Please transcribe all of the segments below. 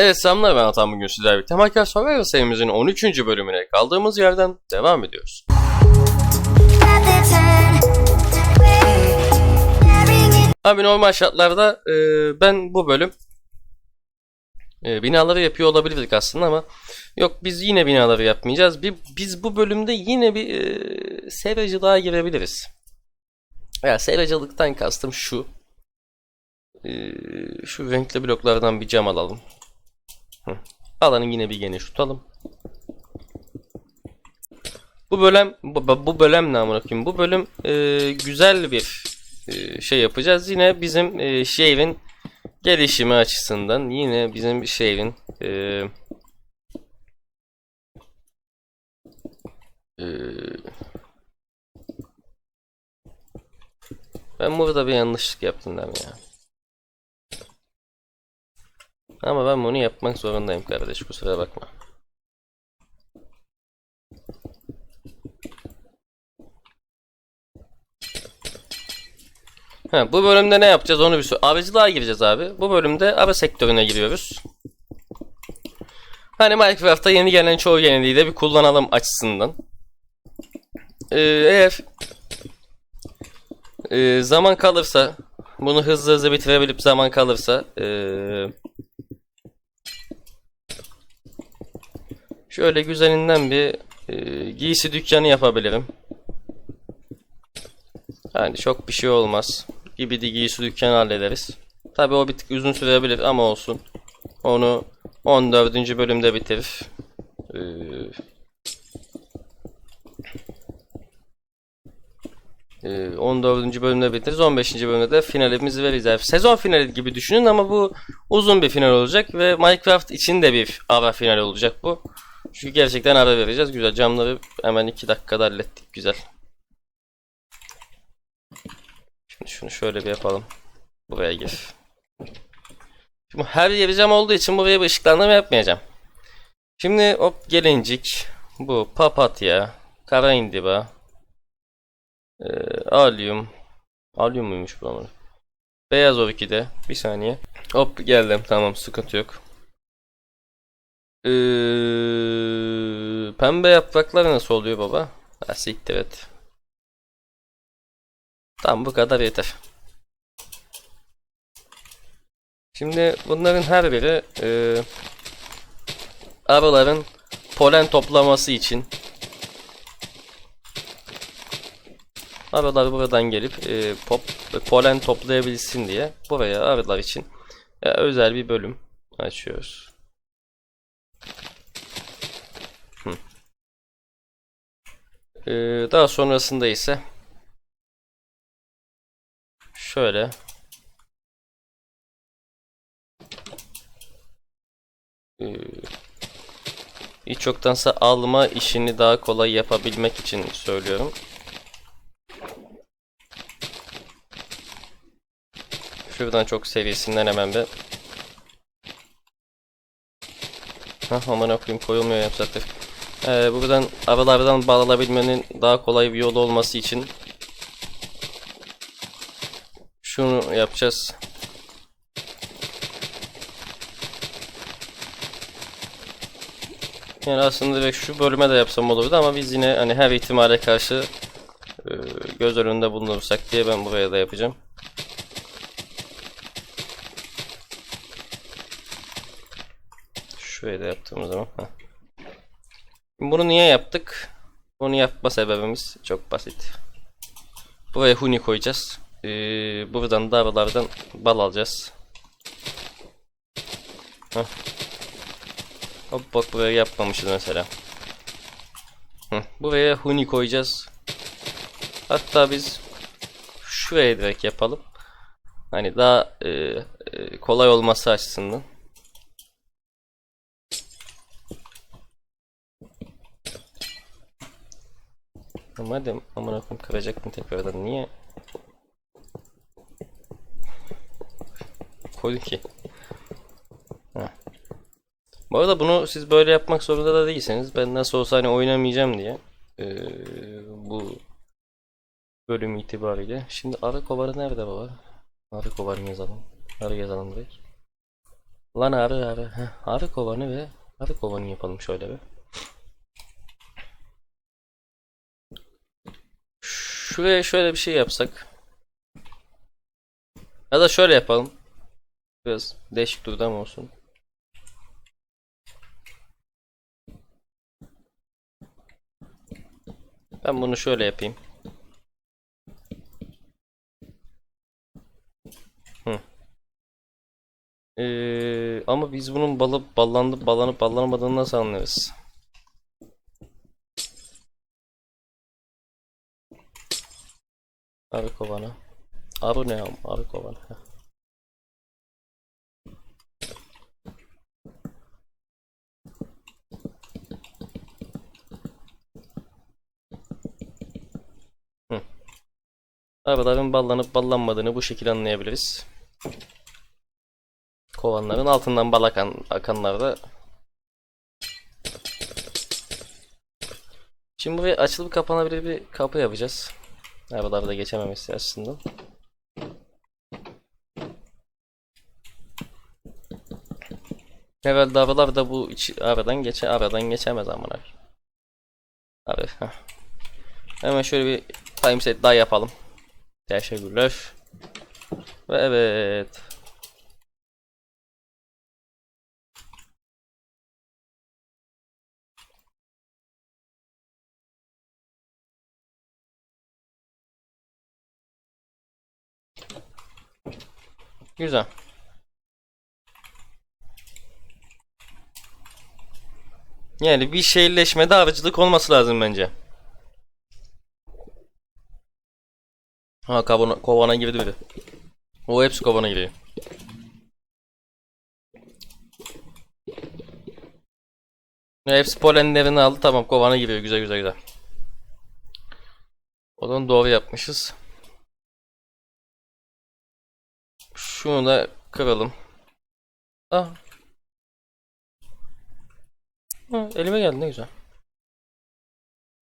Evet selamlar ben Atan bugün sizlerle birlikte Minecraft Survival serimizin 13. bölümüne kaldığımız yerden devam ediyoruz. Abi normal şartlarda e, ben bu bölüm e, binaları yapıyor olabilirdik aslında ama yok biz yine binaları yapmayacağız. Bir, biz bu bölümde yine bir e, seracılığa girebiliriz. Ya seracılıktan kastım şu. E, şu renkli bloklardan bir cam alalım. Alanı yine bir geniş tutalım. Bu bölüm bu, bu bölüm ne amına? Bu bölüm e, güzel bir e, şey yapacağız. Yine bizim e, şehrin gelişimi açısından yine bizim şehrin e, e, ben burada bir yanlışlık yaptım değil mi? Ama ben bunu yapmak zorundayım kardeş kusura bakma. Ha, bu bölümde ne yapacağız onu bir sor. Avcılığa gireceğiz abi. Bu bölümde arı sektörüne giriyoruz. Hani Minecraft'ta yeni gelen çoğu yeniliği de bir kullanalım açısından. Ee, eğer e, zaman kalırsa bunu hızlı hızlı bitirebilip zaman kalırsa ee, şöyle güzelinden bir e, giysi dükkanı yapabilirim. Yani çok bir şey olmaz. Gibi de giysi dükkanı hallederiz. Tabi o bir tık uzun sürebilir ama olsun. Onu 14. bölümde bitirir. Ee, ee, 14. bölümde bitiririz. 15. bölümde de finalimizi veririz. Yani sezon finali gibi düşünün ama bu uzun bir final olacak ve Minecraft için de bir ara final olacak bu. Çünkü gerçekten ara vereceğiz. Güzel camları hemen 2 dakikada hallettik. Güzel. Şimdi şunu şöyle bir yapalım. Buraya gir. Şimdi her yeri cam olduğu için buraya bir ışıklandırma yapmayacağım. Şimdi hop gelincik. Bu papatya. Kara indiba. E, alyum. Alyum muymuş bu ama? Beyaz orkide. Bir saniye. Hop geldim. Tamam sıkıntı yok. Ee, pembe yapraklar nasıl oluyor baba? Ha siktir et. Tamam bu kadar yeter. Şimdi bunların her biri e, arıların polen toplaması için arılar buradan gelip e, pop, polen toplayabilsin diye buraya arılar için e, özel bir bölüm açıyoruz. E, daha sonrasında ise şöyle Ee, hiç yoktansa alma işini daha kolay yapabilmek için söylüyorum. Şuradan çok serisinden hemen bir Hah aman okuyayım koyulmuyor yap zaten. Ee, buradan aralardan bağlanabilmenin daha kolay bir yolu olması için şunu yapacağız. Yani aslında direkt şu bölüme de yapsam olurdu ama biz yine hani her ihtimale karşı e, göz önünde bulunursak diye ben buraya da yapacağım. Şuraya da yaptığımız zaman. Heh. Bunu niye yaptık? Bunu yapma sebebimiz çok basit. Buraya huni koyacağız. Ee, buradan da aralardan bal alacağız. Heh. Hop bak buraya yapmamışız mesela. Hı, buraya huni koyacağız. Hatta biz şuraya direkt yapalım. Hani daha e, e, kolay olması açısından. Madem aman koyayım kıracaktım tekrardan niye koydun ki? Heh. Bu arada bunu siz böyle yapmak zorunda da değilseniz ben nasıl olsa hani oynamayacağım diye ee, bu bölüm itibariyle. Şimdi arı kovarı nerede baba? Arı kovarı yazalım. Arı yazalım direkt. Lan arı arı. Heh, arı kovanı ve arı kovanı yapalım şöyle bir. Şuraya şöyle bir şey yapsak. Ya da şöyle yapalım. Biraz değişik durdu ama olsun. Ben bunu şöyle yapayım. Ee, ama biz bunun balıp ballanıp ballanıp ballanamadığını nasıl anlarız? Arı kovanı. Arı ne? Arı kovanı. Heh. Hı. Arıların ballanıp ballanmadığını bu şekilde anlayabiliriz. Kovanların altından bal akan, akanlar da Şimdi buraya açılıp kapanabilir bir kapı yapacağız. Aralarda geçememesi açısından. Herhalde aralar da bu iç, aradan geçe aradan geçemez amına. Abi. heh. Hemen şöyle bir time set daha yapalım. Teşekkürler. Ve evet. Güzel. Yani bir şehirleşmede arıcılık olması lazım bence. Ha kovana, kovana girdi biri. O hepsi kovana giriyor. Hepsi polenlerini aldı tamam kovana giriyor güzel güzel güzel. O zaman doğru yapmışız. Şunu da kıralım. Ah. Ha, elime geldi ne güzel.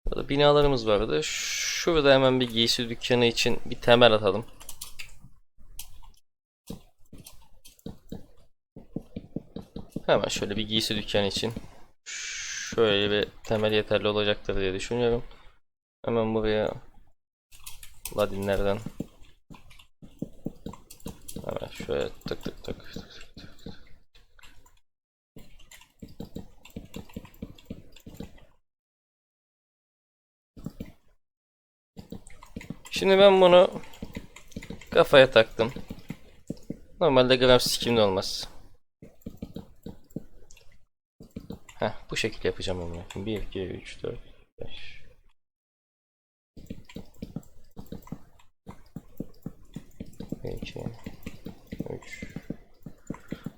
Burada binalarımız vardı. Şurada hemen bir giysi dükkanı için bir temel atalım. Hemen şöyle bir giysi dükkanı için. Şöyle bir temel yeterli olacaktır diye düşünüyorum. Hemen buraya Ladinlerden şöyle tık tık tık. Şimdi ben bunu kafaya taktım. Normalde gram sikimde olmaz. Heh, bu şekilde yapacağım onu. 1, 2, 3, 4,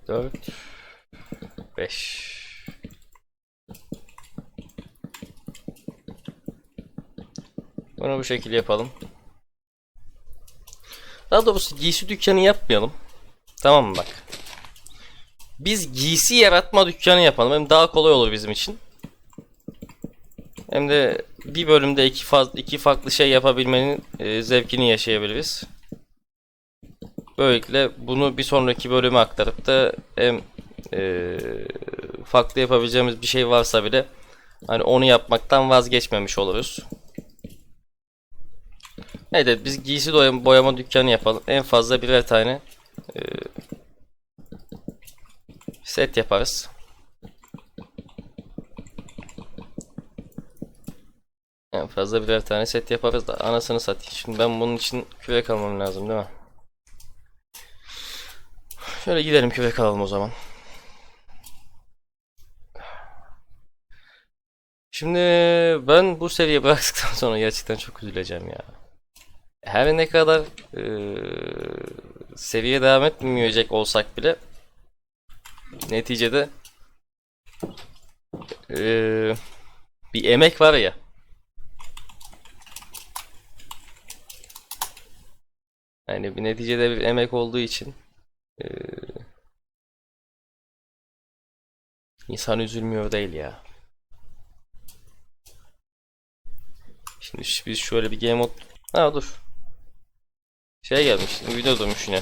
4 5 Bunu bu şekilde yapalım. Daha doğrusu giysi dükkanı yapmayalım. Tamam mı bak. Biz giysi yaratma dükkanı yapalım. Hem daha kolay olur bizim için. Hem de bir bölümde iki, faz, iki farklı şey yapabilmenin e, zevkini yaşayabiliriz. Böylelikle bunu bir sonraki bölüme aktarıp da hem e, farklı yapabileceğimiz bir şey varsa bile hani onu yapmaktan vazgeçmemiş oluruz. Evet biz giysi boyama, boyama dükkanı yapalım. En fazla birer tane e, set yaparız. En fazla birer tane set yaparız da anasını satayım. Şimdi ben bunun için kürek almam lazım değil mi? Şöyle gidelim kürek alalım o zaman. Şimdi ben bu seviye bıraktıktan sonra gerçekten çok üzüleceğim ya. Her ne kadar eee, seviye devam etmeyecek olsak bile neticede eee, bir emek var ya. Yani bir neticede bir emek olduğu için insan üzülmüyor değil ya. Şimdi biz şöyle bir game mode... Ha dur. Şey gelmiş, video durmuş yine.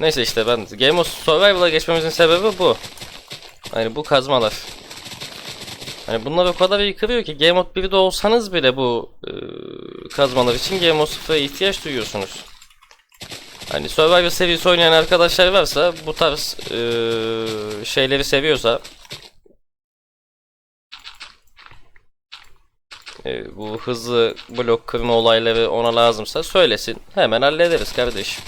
Neyse işte ben Game of Survival'a geçmemizin sebebi bu. Hani bu kazmalar. Hani bunlar o kadar iyi ki Game Mode 1'de olsanız bile bu e, kazmalar için Game Mode 0'a ihtiyaç duyuyorsunuz. Hani Survivor seviyesi oynayan arkadaşlar varsa bu tarz e, şeyleri seviyorsa e, bu hızlı blok kırma olayları ona lazımsa söylesin. Hemen hallederiz kardeşim.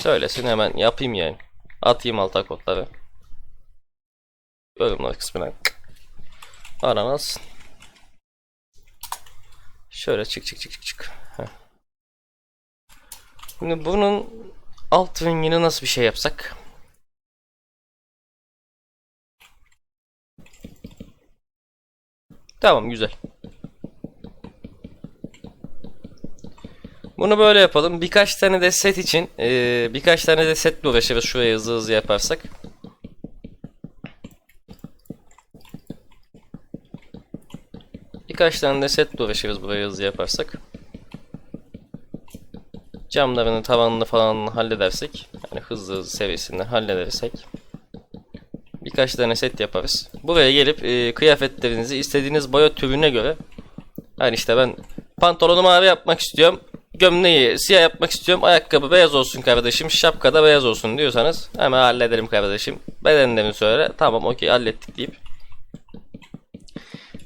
Söylesin hemen yapayım yani. Atayım alta kodları. Yorumlar kısmına. Aran alsın. Şöyle çık çık çık çık. Şimdi bunun alt rengini nasıl bir şey yapsak? Tamam güzel. Bunu böyle yapalım. Birkaç tane de set için eee, birkaç tane de setle uğraşırız şuraya hızlı hızlı yaparsak. Birkaç tane de setle uğraşırız buraya hızlı yaparsak. Camlarını, tavanını falan halledersek, yani hızlı hızlı seviyesinde halledersek birkaç tane set yaparız. Buraya gelip eee, kıyafetlerinizi istediğiniz boya türüne göre yani işte ben pantolonu mavi yapmak istiyorum. Gömleği siyah yapmak istiyorum. Ayakkabı beyaz olsun kardeşim. Şapka da beyaz olsun diyorsanız hemen hallederim kardeşim. Bedenlerini söyle. Tamam okey hallettik deyip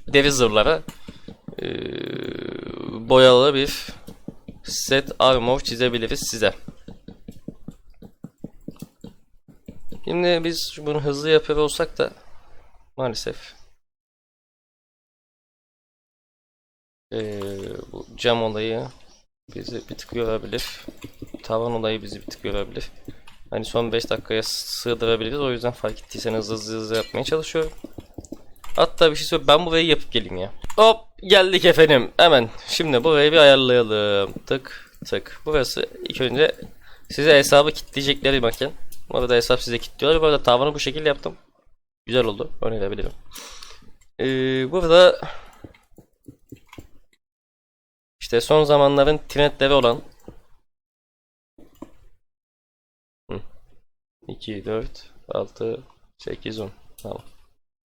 deri zırhlara eee, boyalı bir set armor çizebiliriz size. Şimdi biz bunu hızlı yapıyor olsak da maalesef eee, bu cam olayı bizi bir tık yorabilir. Tavan olayı bizi bir tık yorabilir. Hani son 5 dakikaya sığdırabiliriz. O yüzden fark ettiyseniz hızlı hızlı, yapmaya çalışıyorum. Hatta bir şey söyle ben burayı yapıp geleyim ya. Hop geldik efendim. Hemen şimdi burayı bir ayarlayalım. Tık tık. Burası ilk önce size hesabı kilitleyecekleri bakın. Orada hesap size kilitliyorlar. Bu arada tavanı bu şekilde yaptım. Güzel oldu. Önerebilirim. Ee, burada işte son zamanların trendleri olan 2, 4, 6, 8, 10 Tamam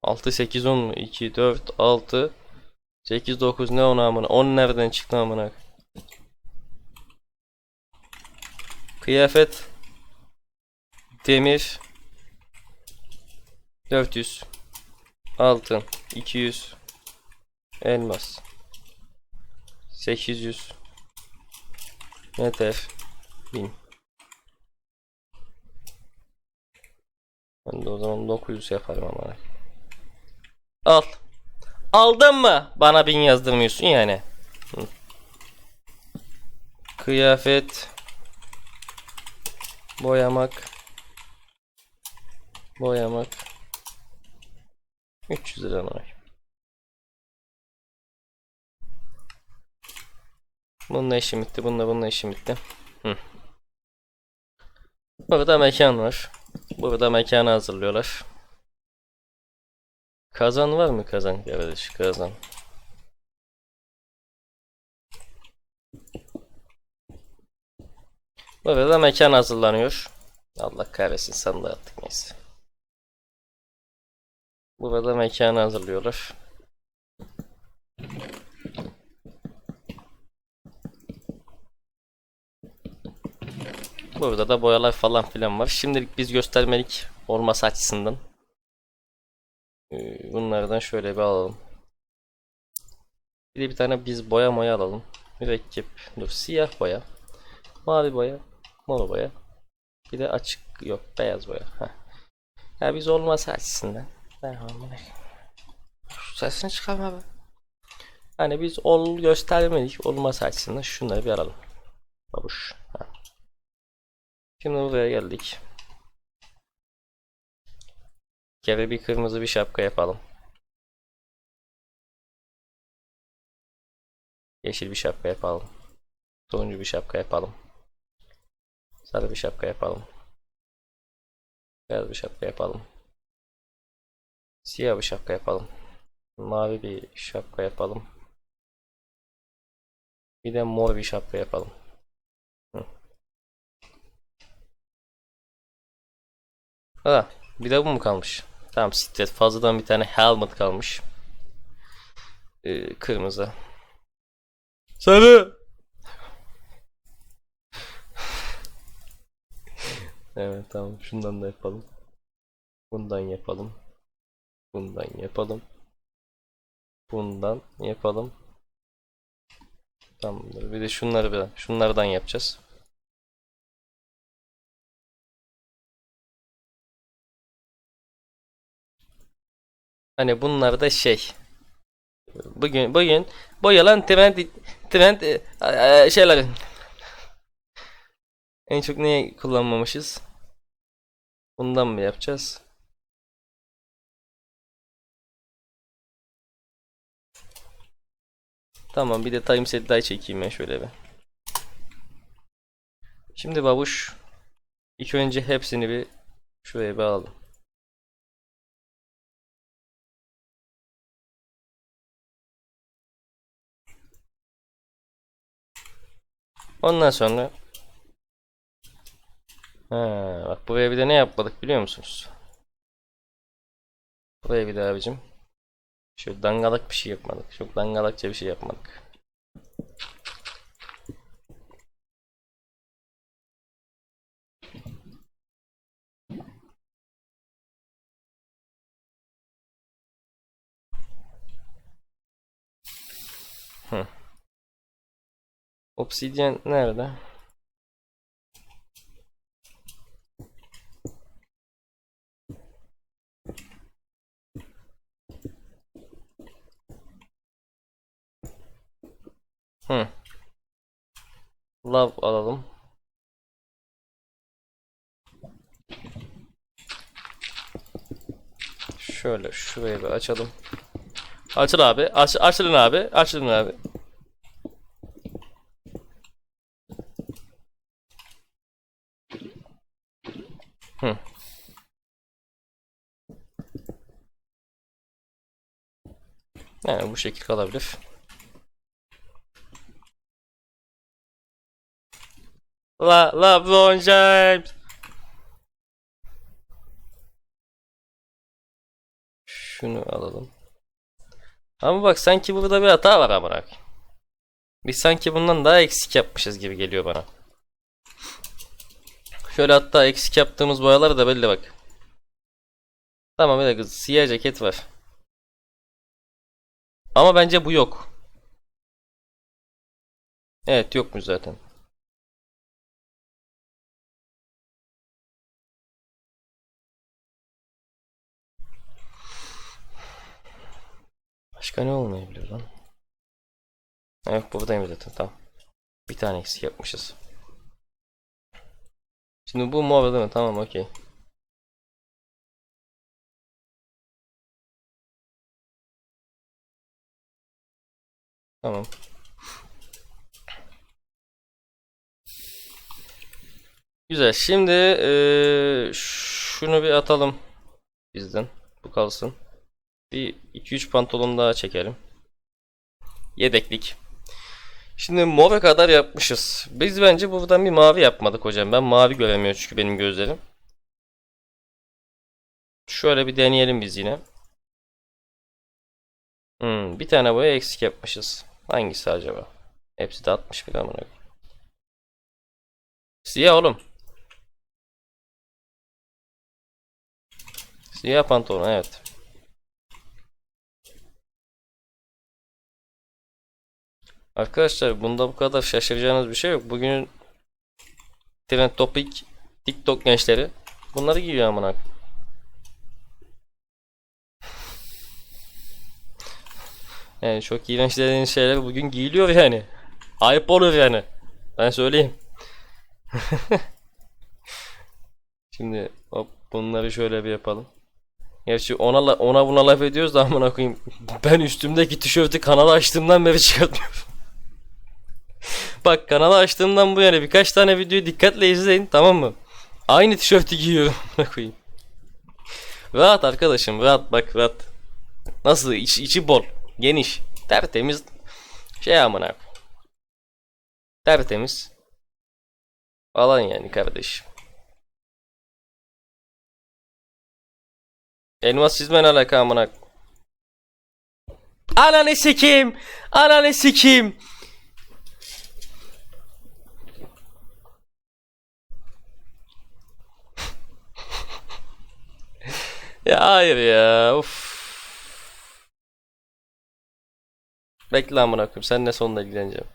6, 8, 10 mu? 2, 4, 6 8, 9 ne 10 amına? 10 nereden çıktı amına? Kıyafet. Demir. 400 Altın. 200 Elmas. 800 Netef 1000 Ben de o zaman 900 yaparım ama. Al. Aldın mı? Bana 1000 yazdırmıyorsun yani. Kıyafet boyamak boyamak 300 lira var. Bununla işim bitti. Bununla bununla işim bitti. Hı. Burada mekan var. Burada mekanı hazırlıyorlar. Kazan var mı kazan kardeş kazan. Burada mekan hazırlanıyor. Allah kahretsin sandığı attık neyse. Burada mekanı hazırlıyorlar. Burada da boyalar falan filan var. Şimdilik biz göstermelik olması açısından. Ee, Bunlardan şöyle bir alalım. Bir de bir tane biz boya moya alalım. Mürekkep. Dur siyah boya. Mavi boya. Mor boya. Bir de açık yok beyaz boya. Heh. Ya biz olması açısından. Sesini çıkarma be. Hani biz ol göstermelik olması açısından şunları bir alalım. Babuş. Heh. Şimdi buraya geldik. Kere bir kırmızı bir şapka yapalım. Yeşil bir şapka yapalım. Turuncu bir şapka yapalım. Sarı bir şapka yapalım. Beyaz bir şapka yapalım. Siyah bir şapka yapalım. Mavi bir şapka yapalım. Bir de mor bir şapka yapalım. Hı. Ha, bir de bu mu kalmış? Tamam siktir. Fazladan bir tane helmet kalmış. Ee, kırmızı. Sarı. evet tamam. Şundan da yapalım. Bundan yapalım. Bundan yapalım. Bundan yapalım. Tamamdır. Bir de şunları bir şunlardan yapacağız. Hani bunlar da şey. Bugün bugün boyalan trend trend e, e, şeyler. En çok neyi kullanmamışız? Bundan mı yapacağız? Tamam bir de time set daha çekeyim ben şöyle bir. Şimdi babuş ilk önce hepsini bir şuraya bir alalım. Ondan sonra ha, bak buraya bir de ne yapmadık biliyor musunuz? Buraya bir de abicim şöyle dangalak bir şey yapmadık. Çok dangalakça bir şey yapmadık. Hı. Obsidian nerede? Hı. Lav alalım. Şöyle şurayı bir açalım. Açıl abi. Aç, açılın abi. Açılın abi. Hı. Yani bu şekil kalabilir. La LeBron James. Şunu alalım. Ama bak sanki burada bir hata var koyayım. Biz sanki bundan daha eksik yapmışız gibi geliyor bana. Şöyle hatta eksik yaptığımız boyalar da belli bak. Tamam bir dakika siyah ceket var. Ama bence bu yok. Evet yokmuş zaten. Başka ne olmayabilir lan? Evet buradayım zaten tamam. Bir tane eksik yapmışız. Şimdi bu mor değil mi? Tamam okey. Tamam. Güzel. Şimdi eee, şunu bir atalım bizden. Bu kalsın. Bir 2-3 pantolon daha çekelim. Yedeklik. Şimdi mora kadar yapmışız. Biz bence buradan bir mavi yapmadık hocam. Ben mavi göremiyorum çünkü benim gözlerim. Şöyle bir deneyelim biz yine. Hmm, bir tane boya eksik yapmışız. Hangisi acaba? Hepsi de 61 amına koyayım. Siyah oğlum. Siyah pantolon evet. Arkadaşlar bunda bu kadar şaşıracağınız bir şey yok. Bugünün trend topik TikTok gençleri bunları giyiyor amına. Yani çok iğrenç dediğiniz şeyler bugün giyiliyor yani. Ayıp olur yani. Ben söyleyeyim. Şimdi hop bunları şöyle bir yapalım. Gerçi ona ona buna laf ediyoruz da amına koyayım. Ben üstümdeki tişörtü kanalı açtığımdan beri çıkartmıyorum. Bak kanalı açtığımdan bu yana birkaç tane videoyu dikkatle izleyin tamam mı? Aynı tişörtü giyiyorum koyayım. Rahat arkadaşım rahat bak rahat. Nasıl iç, içi bol, geniş, tertemiz şey amına. Tertemiz. Alan yani kardeşim. Elmas çizmen alaka amına. Ananı sikeyim. Ananı sikeyim. Ya hayır ya. Uf. Bekle amına koyayım. Seninle sonunda ilgileneceğim.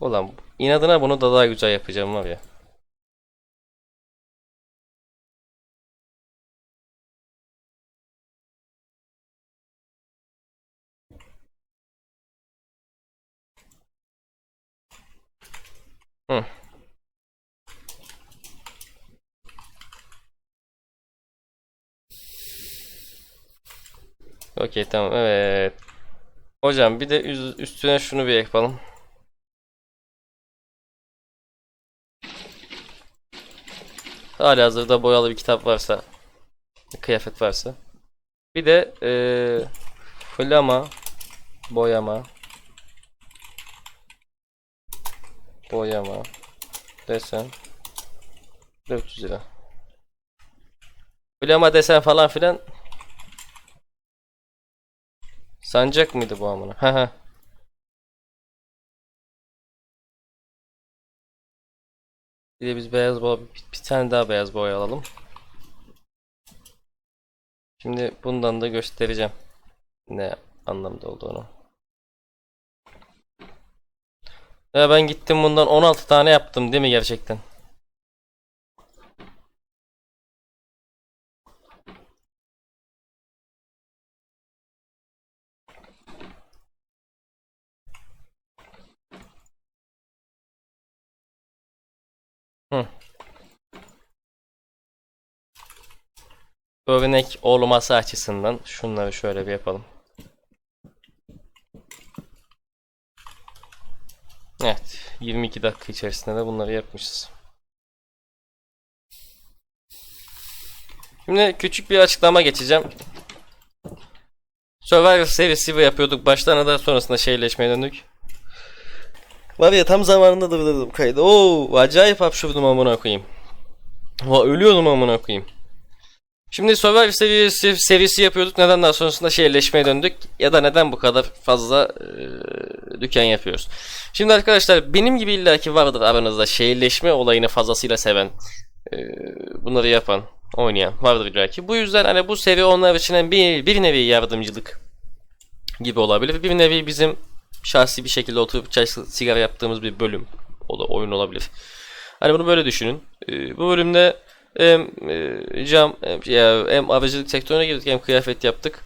Ulan inadına bunu da daha güzel yapacağım var ya. Hı. Okey tamam evet. Hocam bir de üstüne şunu bir yapalım. Hali hazırda boyalı bir kitap varsa, kıyafet varsa. Bir de eee flama, boyama, boyama, desen, 400 lira. Flama desen falan filan. Sancak mıydı bu amına? Hı hı. Bir de biz beyaz boya, bir, bir tane daha beyaz boya alalım. Şimdi bundan da göstereceğim. Ne anlamda olduğunu. Ya ben gittim bundan 16 tane yaptım değil mi gerçekten? Hı. Örnek olması açısından şunları şöyle bir yapalım. Evet, 22 dakika içerisinde de bunları yapmışız. Şimdi küçük bir açıklama geçeceğim. Survivor serisi yapıyorduk baştan da sonrasında şeyleşmeye döndük. Var ya tam zamanında durdurdum kaydı. Oo, acayip hapşurdum amına koyayım. Va ölüyordum amına koyayım. Şimdi Survivor serisi, serisi yapıyorduk. Neden daha sonrasında şehirleşmeye döndük? Ya da neden bu kadar fazla dükkan yapıyoruz? Şimdi arkadaşlar benim gibi illaki vardır aranızda şehirleşme olayını fazlasıyla seven, e, bunları yapan, oynayan vardır illaki. Bu yüzden hani bu seri onlar için bir, bir nevi yardımcılık gibi olabilir. Bir nevi bizim şahsi bir şekilde oturup çay sigara yaptığımız bir bölüm o da oyun olabilir. Hani bunu böyle düşünün. E, bu bölümde hem e, cam hem, ya, hem aracılık sektörüne girdik hem kıyafet yaptık.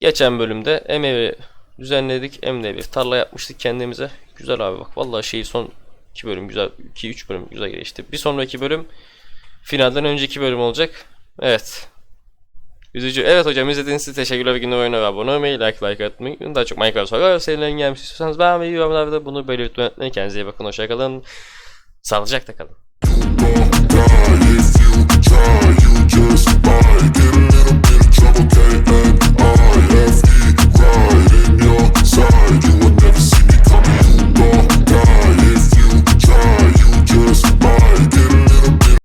Geçen bölümde hem evi düzenledik hem bir tarla yapmıştık kendimize. Güzel abi bak vallahi şey son 2 bölüm güzel 2 3 bölüm güzel geçti. Bir sonraki bölüm finalden önceki bölüm olacak. Evet. Üzücü. Evet hocam izlediğiniz için teşekkürler. Bir günde oyuna abone olmayı, like like atmayı, daha çok Minecraft sorular serilerin gelmiş istiyorsanız beğenmeyi, yorumlarda bunu belirtmeyi unutmayın. Kendinize iyi bakın. Hoşçakalın. Sağlıcakla kalın.